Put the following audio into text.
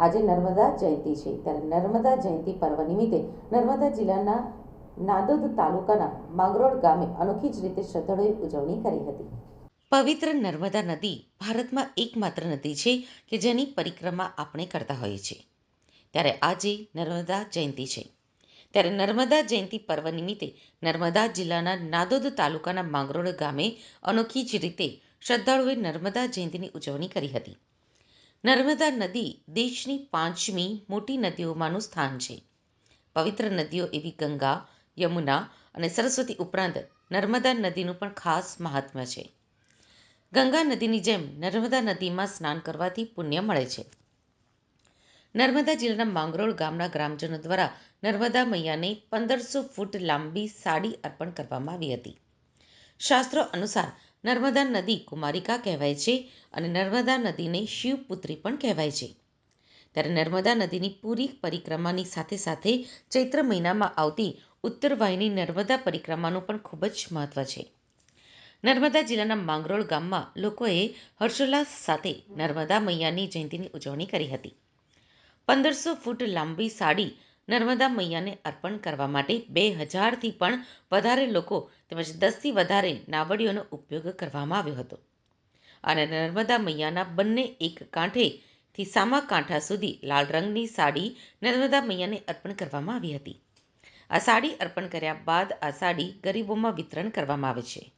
આજે નર્મદા જયંતિ છે. ત્યારે નર્મદા જયંતિ પર્વ નિમિત્તે નર્મદા જિલ્લાના નાદોદ તાલુકાના માંગરોળ ગામે અનોખી જ રીતે શ્રદ્ધાળુએ ઉજવણી કરી હતી. પવિત્ર નર્મદા નદી ભારતમાં એકમાત્ર નદી છે કે જેની પરિક્રમા આપણે કરતા હોઈએ છીએ. ત્યારે આજે નર્મદા જયંતિ છે. ત્યારે નર્મદા જયંતિ પર્વ નિમિત્તે નર્મદા જિલ્લાના નાદોદ તાલુકાના માંગરોળ ગામે અનોખી જ રીતે શ્રદ્ધાળુએ નર્મદા જયંતિની ઉજવણી કરી હતી. નર્મદા નદી દેશની પાંચમી મોટી નદીઓમાંનું સ્થાન છે. પવિત્ર નદીઓ એવી ગંગા, યમુના અને સરસ્વતી ઉપરાંત નર્મદા નદીનું પણ ખાસ મહાત્મ્ય છે. ગંગા નદીની જેમ નર્મદા નદીમાં સ્નાન કરવાથી પુણ્ય મળે છે. નર્મદા જિલ્લાના માંગરોળ ગામના ગ્રામજનો દ્વારા નર્મદા મૈયાને પંદરસો ફૂટ લાંબી સાડી અર્પણ કરવામાં આવી હતી. શાસ્ત્રો અનુસાર નર્મદા નદી કુમારિકા કહેવાય છે અને નર્મદા નદીને શિવપુત્રી પણ કહેવાય છે. ત્યારે નર્મદા નદીની પૂરી પરિક્રમાની સાથે સાથે ચૈત્ર મહિનામાં આવતી ઉત્તરવાહિની નર્મદા પરિક્રમાનું પણ ખૂબ જ મહત્ત્વ છે. નર્મદા જિલ્લાના માંગરોળ ગામમાં લોકોએ હર્ષોલ્લાસ સાથે નર્મદા મૈયાની જયંતિની ઉજવણી કરી હતી. પંદરસો ફૂટ લાંબી સાડી નર્મદા મૈયાને અર્પણ કરવા માટે બે હજારથી પણ વધારે લોકો તેમજ દસથી વધારે નાવડીઓનો ઉપયોગ કરવામાં આવ્યો હતો. અને નર્મદા મૈયાના બંને એક કાંઠેથી સામા કાંઠા સુધી લાલ રંગની સાડી નર્મદા મૈયાને અર્પણ કરવામાં આવી હતી. આ સાડી અર્પણ કર્યા બાદ આ સાડી ગરીબોમાં વિતરણ કરવામાં આવે છે.